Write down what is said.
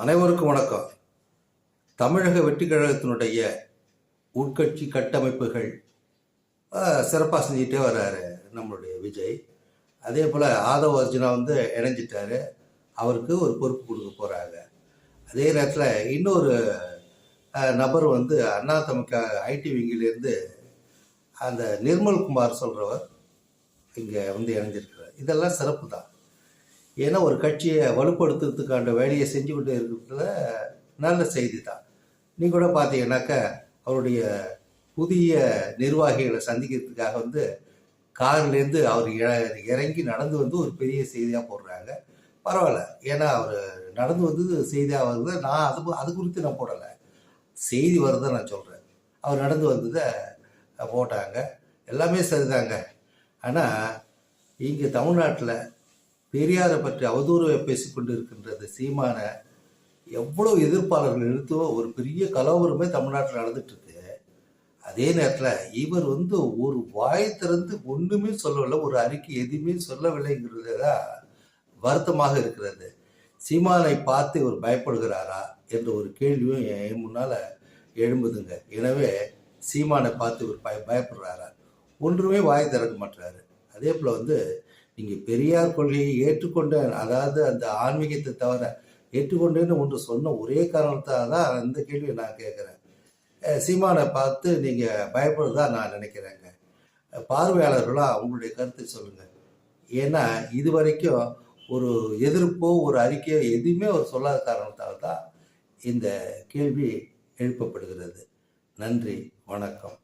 அனைவருக்கும் வணக்கம். தமிழக வெற்றி கழகத்தினுடைய உட்கட்சி கட்டமைப்புகள் சிறப்பாக செஞ்சுக்கிட்டே வர்றாரு நம்மளுடைய விஜய். அதே போல் ஆதவ அர்ஜுனா வந்து இணைஞ்சிட்டாரு. அவருக்கு ஒரு பொறுப்பு கொடுக்க போகிறாங்க அதே நேரத்தில் இன்னொரு நபர் வந்து அண்ணா தமிழக ஐடி விங்கிலேருந்து அந்த நிர்மல் குமார் சொல்கிறவர் இங்கே வந்து இணைஞ்சிருக்கிறார். இதெல்லாம் சிறப்பு தான் ஏன்னா ஒரு கட்சியை வலுப்படுத்துறதுக்கான வேலையை செஞ்சு கொண்டு இருக்கிறதுல நல்ல செய்தி தான் நீங்கள் கூட பார்த்தீங்கன்னாக்க அவருடைய புதிய நிர்வாகிகளை சந்திக்கிறதுக்காக வந்து கார்லேருந்து அவர் இற- இறங்கி நடந்து வந்து ஒரு பெரிய செய்தியாக போடுறாங்க. பரவாயில்ல. ஏன்னா அவர் நடந்து வந்தது செய்தியாக வருது. நான் அது அது குறித்து நான் போடலை. செய்தி வருதை நான் சொல்கிறேன் அவர் நடந்து வந்ததை போட்டாங்க. எல்லாமே சரிதாங்க. ஆனால் இங்கே தமிழ்நாட்டில் பெரியாரை பற்றி அவதூறு பேசிக்கொண்டு இருக்கின்றது சீமான எவ்வளோ எதிர்ப்பாளர்கள் எடுத்தோ ஒரு பெரிய கலவரமே தமிழ்நாட்டில் நடந்துட்டு இருக்கு அதே நேரத்தில் இவர் வந்து ஒரு வாய் திறந்து ஒன்றுமே சொல்லவில்லை ஒரு அறிக்கை எதுவுமே சொல்லவில்லைங்கிறது தான் வருத்தமாக இருக்கிறது. சீமானை பார்த்து இவர் பயப்படுகிறாரா என்ற ஒரு கேள்வியும் என் என் முன்னால் எழும்புதுங்க. எனவே சீமானை பார்த்து இவர் பய பயப்படுறாரா? ஒன்றுமே வாய் திறக்க மாட்டாரு அதே போல் வந்து நீங்கள் பெரியார் கொள்கையை ஏற்றுக்கொண்ட அதாவது அந்த ஆன்மீகத்தை தவிர ஏற்றுக்கொண்டேன்னு ஒன்று சொன்ன ஒரே காரணத்தால் தான் அந்த கேள்வியை நான் கேட்குறேன். சீமானை பார்த்து நீங்கள் பயப்படுறதா நான் நினைக்கிறேங்க. பார்வையாளர்களாக உங்களுடைய கருத்தை சொல்லுங்கள் ஏன்னா இது வரைக்கும் ஒரு எதிர்ப்போ ஒரு அறிக்கையோ எதுவுமே அவர் சொல்லாத காரணத்தால் தான் இந்த கேள்வி எழுப்பப்படுகிறது. நன்றி வணக்கம்.